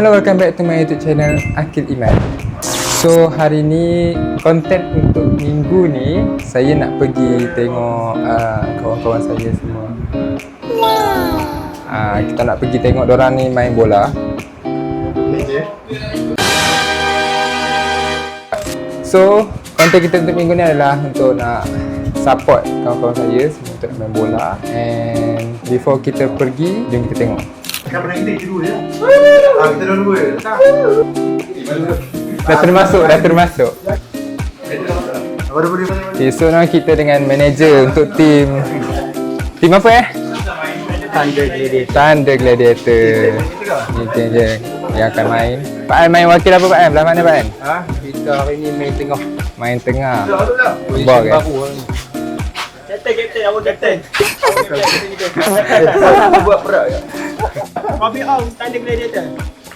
Hello, welcome back to my YouTube channel Akil Iman. So hari ni konten untuk minggu ni saya nak pergi tengok uh, kawan-kawan saya semua. Uh, kita nak pergi tengok orang ni main bola. So konten kita untuk minggu ni adalah untuk nak support kawan-kawan saya semua untuk main bola and before kita pergi jom kita tengok. Kan pernah kita dulu je. Ah, kita dah dua. Tak. Dah termasuk, dah termasuk. Apa dah boleh mana? Okay, so now kita dengan manager untuk tim Tim apa eh? Thunder Gladiator. Thunder Gladiator Ni tim je yang akan main Pak An main wakil apa Pak An? Belah mana Pak An? Ha? Kita hari ni main tengah. Main tengah. Football Position kan? baru Kapten, kapten, awak kapten. Buat perak ya. Rabi Ong, tanda gladiator.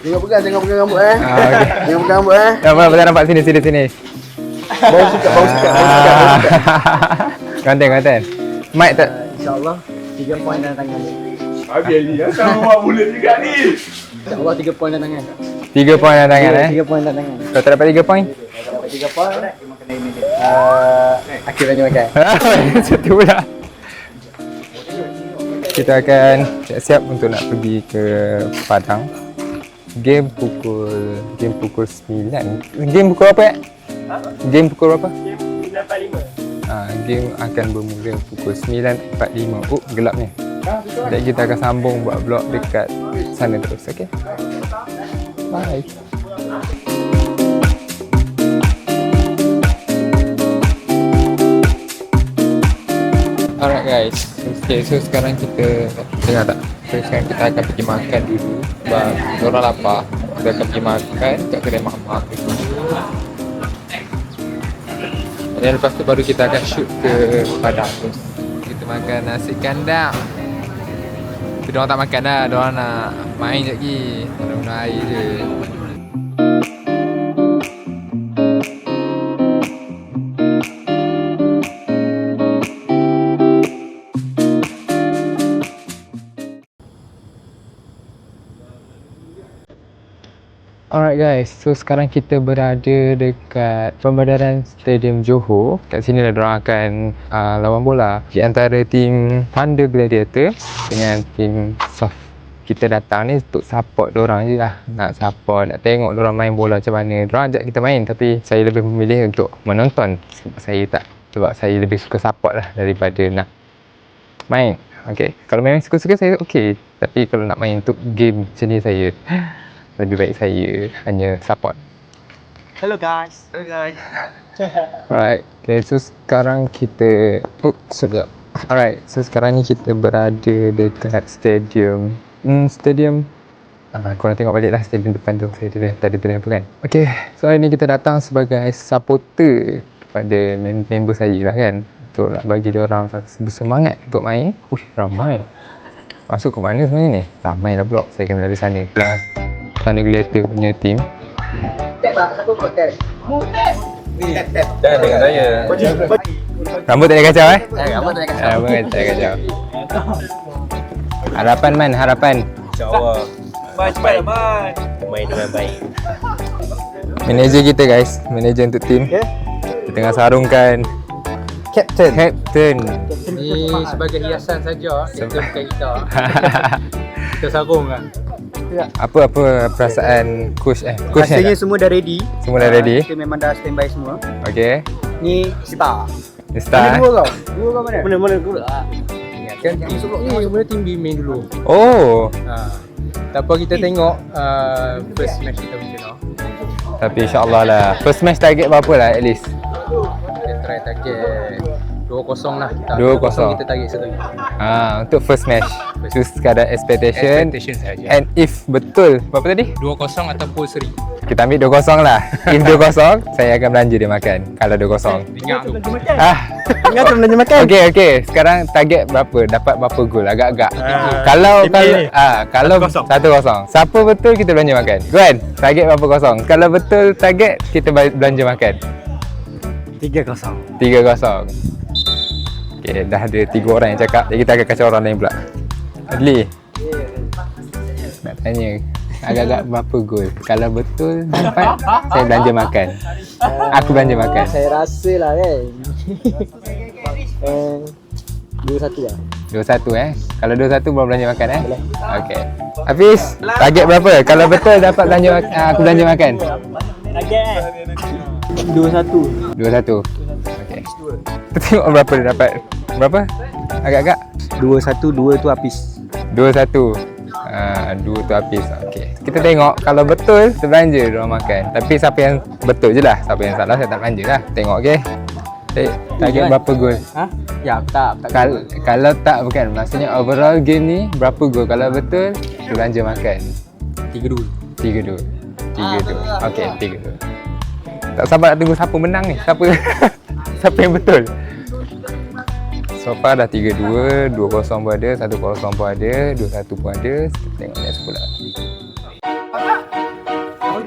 Jangan pegang, jangan pegang rambut eh. Ah, okay. Jangan pegang rambut eh. Nampak apa tak nampak sini sini sini Bau sikat, bau sikat, bau sikat, bau sikat. Konten konten Mic tak? InsyaAllah 3 poin dalam tangan dia. Habis ni. Asal awak boleh juga ni. InsyaAllah 3 poin dalam tangan. 3 poin dalam tangan eh 3 poin dalam tangan. Kalau tak dapat 3 poin 3 poin. Uh, akhir lagi makan. Satu pula. Kita akan siap-siap untuk nak pergi ke Padang. Game pukul Game pukul 9 Game pukul apa eh? Game pukul berapa? 945. Ha, game akan bermula pukul 9.45 Oh gelap ni. Sekejap kita akan sambung buat vlog dekat sana terus Okay Bye Alright guys. Okay so sekarang kita Dengar tak? So sekarang kita akan pergi makan dulu. Sebab Diorang lapar. Kita akan pergi makan Kat kedai mak-mak dulu dan lepas tu baru kita akan shoot ke Padang terus Kita makan nasi kandang. Tapi diorang tak makan dah, diorang nak main je lagi. Minum air je guys, so sekarang kita berada dekat Pembedaran Stadium Johor. Kat sini lah diorang akan uh, lawan bola. Di antara tim Thunder Gladiator Dengan tim Soft. Kita datang ni untuk support diorang je lah. Nak support, nak tengok diorang main bola macam mana. Diorang ajak kita main tapi saya lebih memilih untuk menonton. Sebab saya tak, sebab saya lebih suka support lah daripada nak main. Okay, kalau memang suka-suka saya okay. Tapi kalau nak main untuk game macam ni saya lebih baik saya hanya support. Hello guys. Hello guys. Alright, okay, so sekarang kita Oh, sedap. Alright, so sekarang ni kita berada dekat stadium. Hmm, stadium Ah, korang tengok balik lah stadium depan tu. Saya dah tadi tu apa kan? Okay, so hari ni kita datang sebagai supporter Kepada mem- member saya lah kan? Untuk nak bagi dia orang bersemangat untuk main. Uish, ramai. Masuk ke mana sebenarnya ni? Ramai lah blok, saya kena dari sana. Lah, sana Gladiator punya team Jangan dengan saya. Rambut tak ada kacau eh? Rambut tak ada kacau. Rambut tak ada kacau Harapan man, harapan InsyaAllah cepat lah, bye. main dengan baik. Manager kita guys, manager untuk tim Kita tengah sarungkan Captain. Captain Ni sebagai hiasan saja. Kita bukan kita. Kita sarung kan. Apa-apa perasaan coach eh? Coach Rasanya ni semua dah ready. Semua dah ready? Kita memang dah standby semua. Okay Ni star. Ni Mana start dua eh? kau? Dua kau mana? Mana, mana dulu? Kan tim sebelah ni tim B main dulu. Oh Ha. Tak apa kita tengok uh, first match kita macam mana. Tapi insyaAllah lah First match target berapa lah at least? Kita try target 2-0 lah. Tak, 2-0. kita target satu. Ah, untuk first match Itu sekadar expectation Expectation saja. And if betul Berapa tadi? 2-0 ataupun seri. Kita ambil 2-0 lah If 2-0 Saya akan belanja dia makan Kalau 2-0 Ingat tu. Ah, Ingat tu belanja makan. Okey okey. Sekarang target berapa? Dapat berapa gol? Agak-agak. Ah, kalau kalau ah kalau 1-0. 1-0. Siapa betul kita belanja makan? Guan, target berapa kosong? Kalau betul target kita belanja makan. 3-0. 3-0. Okey, dah ada tiga orang yang cakap. Jadi kita akan kacau orang lain pula. Adli. Nak tanya. agak-agak berapa gol. Kalau betul dapat, saya belanja makan. Aku belanja makan. Saya rasa lah kan. eh, dua satu lah. 21 eh. Kalau 21 baru belanja makan eh. Okey. Hafiz, target berapa? Kalau betul dapat belanja mak- ah, aku belanja makan. Target eh. Dua satu. 21. Okey. Kita tengok berapa dia dapat. Berapa? Agak-agak Dua satu, dua tu habis. 21. Ah, dua tu habis. Okey. Kita tengok kalau betul kita belanja dia orang makan. Tapi siapa yang betul je lah. Siapa yang salah saya tak belanja lah. Tengok okey. Eh, target berapa gol? Ha? Ya, tak. tak Kal- kalau tak bukan maksudnya overall game ni berapa gol kalau betul belanja makan Tiga dua. tiga dua tiga dua okey tiga dua tak sabar nak tunggu siapa menang ni siapa siapa yang betul so far dah 3-2 2-0 pun ada 1-0 pun ada 2-1 pun ada. Kita tengok next pula. Kalau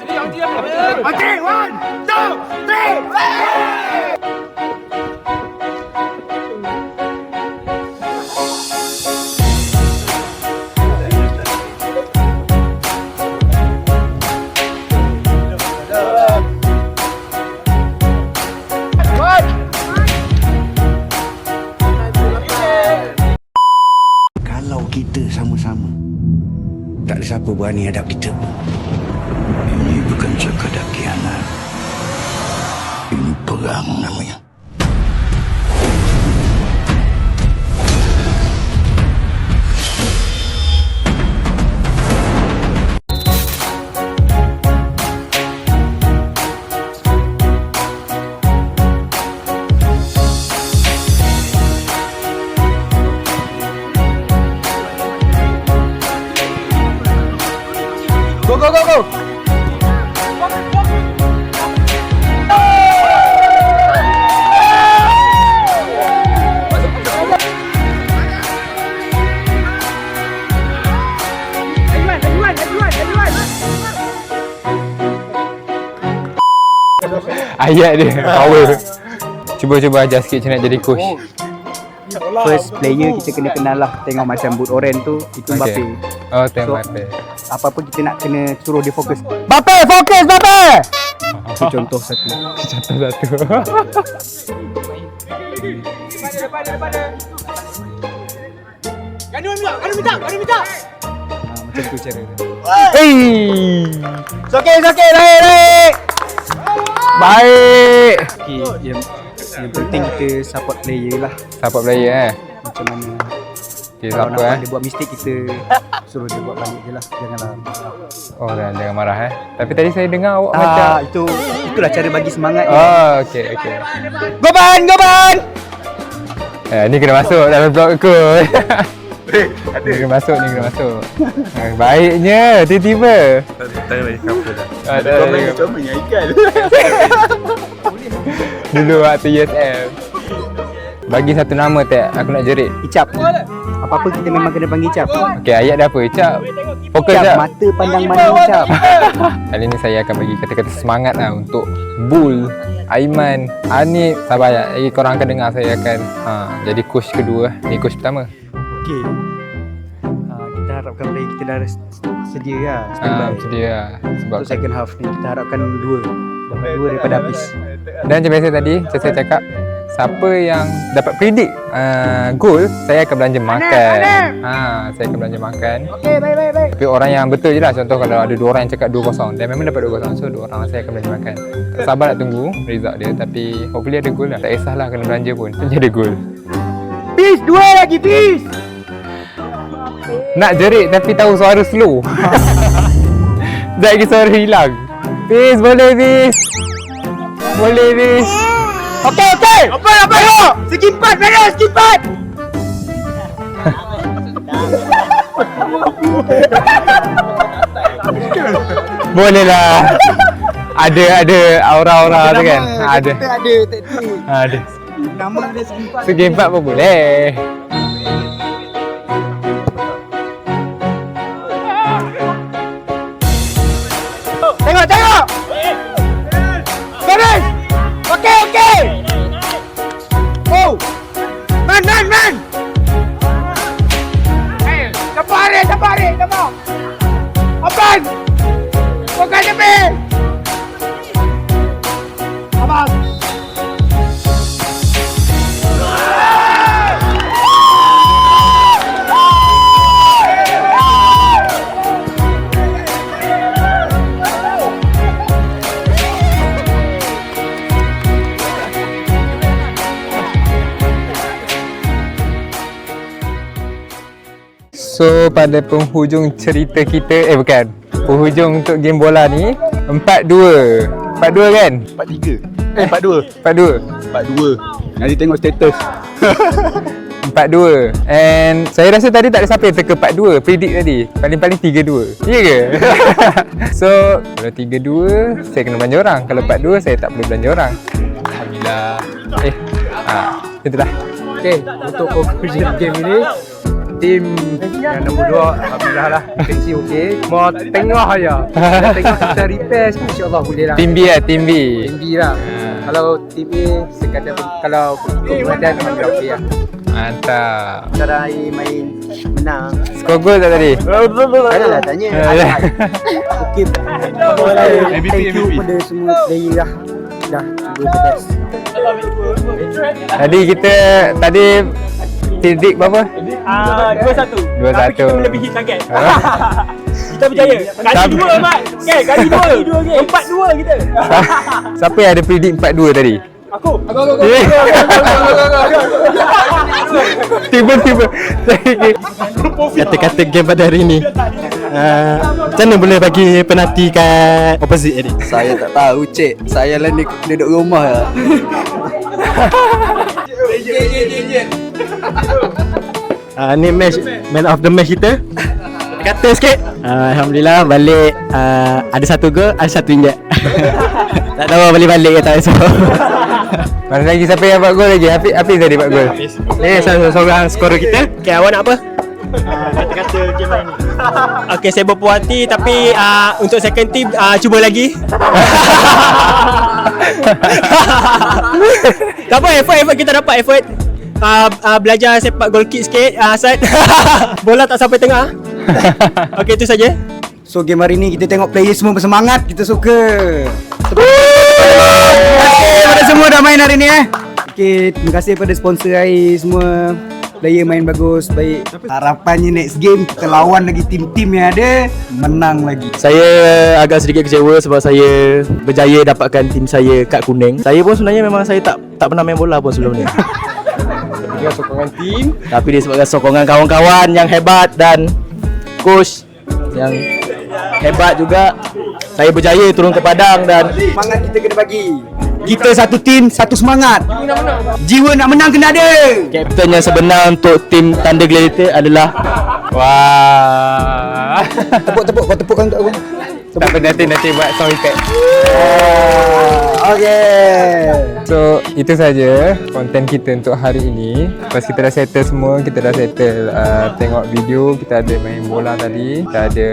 Ini namanya Go, go, go, go. Ayat dia. Power. Cuba-cuba ajar sikit macam nak jadi coach. First player kita kena kenal lah. Tengok macam boot oren tu Itu Mbappe. Okey. oh tengok So- Mbappe. Apa-apa kita nak kena suruh dia fokus. Mbappe fokus Mbappe! Itu contoh satu. Contoh satu. Ha, Macam tu cara dia. Hey! Sokey, sokey, naik, naik Baik. okay, yang, yang penting kita support player lah Support player eh. Macam mana Okay, Kalau siapa nampak eh? dia buat mistake kita Suruh dia buat balik je lah Janganlah Oh, dah jangan marah eh. Tapi tadi saya dengar awak macam Ah, itu itulah cara bagi semangat. Oh, okey okey. Goban, goban. Eh, ni kena masuk dalam blog aku. Ni kena masuk, ni kena masuk. Eh, Baiknya, tiba-tiba. Tanya balik couple dah. Ah, dah, dah, dah. menyanyikan. Dulu waktu USM. Bagi satu nama tak, aku nak jerit. Icap. Apa-apa kita memang kena panggil Icap. Okey, ayat dia apa? Icap. Fokus Icap, Icap. mata pandang mana Icap. Kali ni saya akan bagi kata-kata semangat lah untuk Bull, Aiman, Anip. Sabar ya, lagi korang akan dengar saya akan ha, jadi coach kedua. Ni coach pertama. Okey. Ah, kita harapkan player kita dah sedia lah. Ah, Standby. macam dia lah. Sebab Untuk second half ni kita harapkan dua. Dapat dua daripada habis. Dan macam biasa tadi, macam saya cakap, siapa yang dapat predict uh, goal, saya akan belanja makan. Ha, saya akan belanja makan. Okey, baik baik baik. Tapi orang yang betul je lah. Contoh kalau ada dua orang yang cakap 2-0 dan memang dapat 2-0. So dua orang saya akan belanja makan. Tak sabar nak tunggu result dia tapi hopefully ada goal lah. Tak kisahlah kena belanja pun. Penting ada goal. Peace, dua lagi peace. Nak jerit tapi tahu suara slow. Sekejap lagi suara hilang. Peace, boleh Peace. Boleh Peace. Okey, okey. Apa apa yo? Segi empat, mana segi? Boleh lah. ada ada aura-aura tu kan. Ada. Kita ada taktik. Ada. Nama empat. Segi empat pun boleh. Pada penghujung cerita kita. Eh bukan. Penghujung untuk game bola ni 4-2 4-2 kan? 43 Eh 42 4-2 42 Nanti tengok status. 4-2 And saya rasa tadi tak ada siapa yang teka 4-2 Predict tadi. Paling-paling 3-2 Ya ke? so Kalau 3-2 Saya kena belanja orang. Kalau 4-2 Saya tak perlu belanja orang. Alhamdulillah. Eh ha, Itulah. Okay, untuk conclusion game ini Tim yang nombor 2 Alhamdulillah lah. Defensi okey. Mau tengah aja. Dah tengah kita repair sikit InsyaAllah boleh lah. Team B lah Team B. Tim B lah. Kalau tim A Sekadar Kalau ikut badan Alhamdulillah okey lah. Mantap. Cara air main menang. Skor gol tak tadi? Janganlah tanya. Okay Thank you pada semua player lah. Dah Dua best Tadi kita Tadi Predict berapa? Ah, dua satu. Dua Tapi satu. kita melebihi target. kita berjaya. Kali Tapi- dua, Mat. Okay, kali dua. Empat dua kita. Siapa yang ada predict 4-2 tadi? Aku. Aku, aku, Eh. Tiba-tiba kata-kata game pada hari ni uh, Macam mana boleh bagi penalti kat opposite tadi? Saya tak tahu cik Saya lah ni duduk rumah lah Uh, ni match Man of the match kita. Kata sikit. Uh, Alhamdulillah balik uh, Ada satu gol Ada satu injek. Tak tahu balik-balik ke tak esok Mana lagi siapa yang buat gol lagi? Hafiz, Hafiz tadi buat gol. Ni seorang skorer kita. Okay awak nak apa? Kata-kata game ni. Okay saya berpuas hati Tapi uh, untuk second team uh, Cuba lagi. Tak apa effort, effort kita dapat effort uh, uh, Belajar sepak goal kick sikit uh, Asad. Bola tak sampai tengah Okay itu saja. So game hari ni kita tengok player semua bersemangat Kita suka. Terima kasih kepada semua dah main hari ni eh. Okay, terima kasih kepada sponsor air semua. Player main bagus, baik. Harapannya next game kita lawan lagi tim-tim yang ada Menang lagi. Saya agak sedikit kecewa sebab saya berjaya dapatkan tim saya kad kuning. Saya pun sebenarnya memang saya tak tak pernah main bola pun sebelum ni. Dengan sokongan tim, tapi disebabkan sokongan kawan-kawan yang hebat dan coach yang hebat juga. Saya berjaya turun ke padang dan Semangat kita kena bagi. Kita satu tim, satu semangat. Jiwa nak menang kena ada. Kapten yang sebenar untuk tim Thunder Gladiator adalah Wah. Tepuk-tepuk, kau tepukkan untuk aku Tak apa nanti nanti buat sound effect. Okay. So itu saja konten kita untuk hari ini. Lepas kita dah settle semua Kita dah settle uh, tengok video Kita ada main bola tadi. Kita ada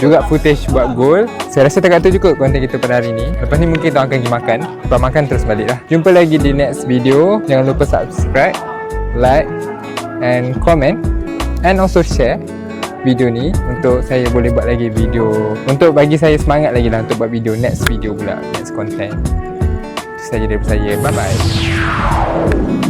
juga footage buat gol. Saya rasa tak tu cukup konten kita pada hari ini. Lepas ni mungkin kita akan pergi makan. Lepas makan terus balik lah. Jumpa lagi di next video. Jangan lupa subscribe Like And comment And also share video ni untuk saya boleh buat lagi video. Untuk bagi saya semangat lagi lah untuk buat video next video pula next content. Itu saja daripada saya. Bye bye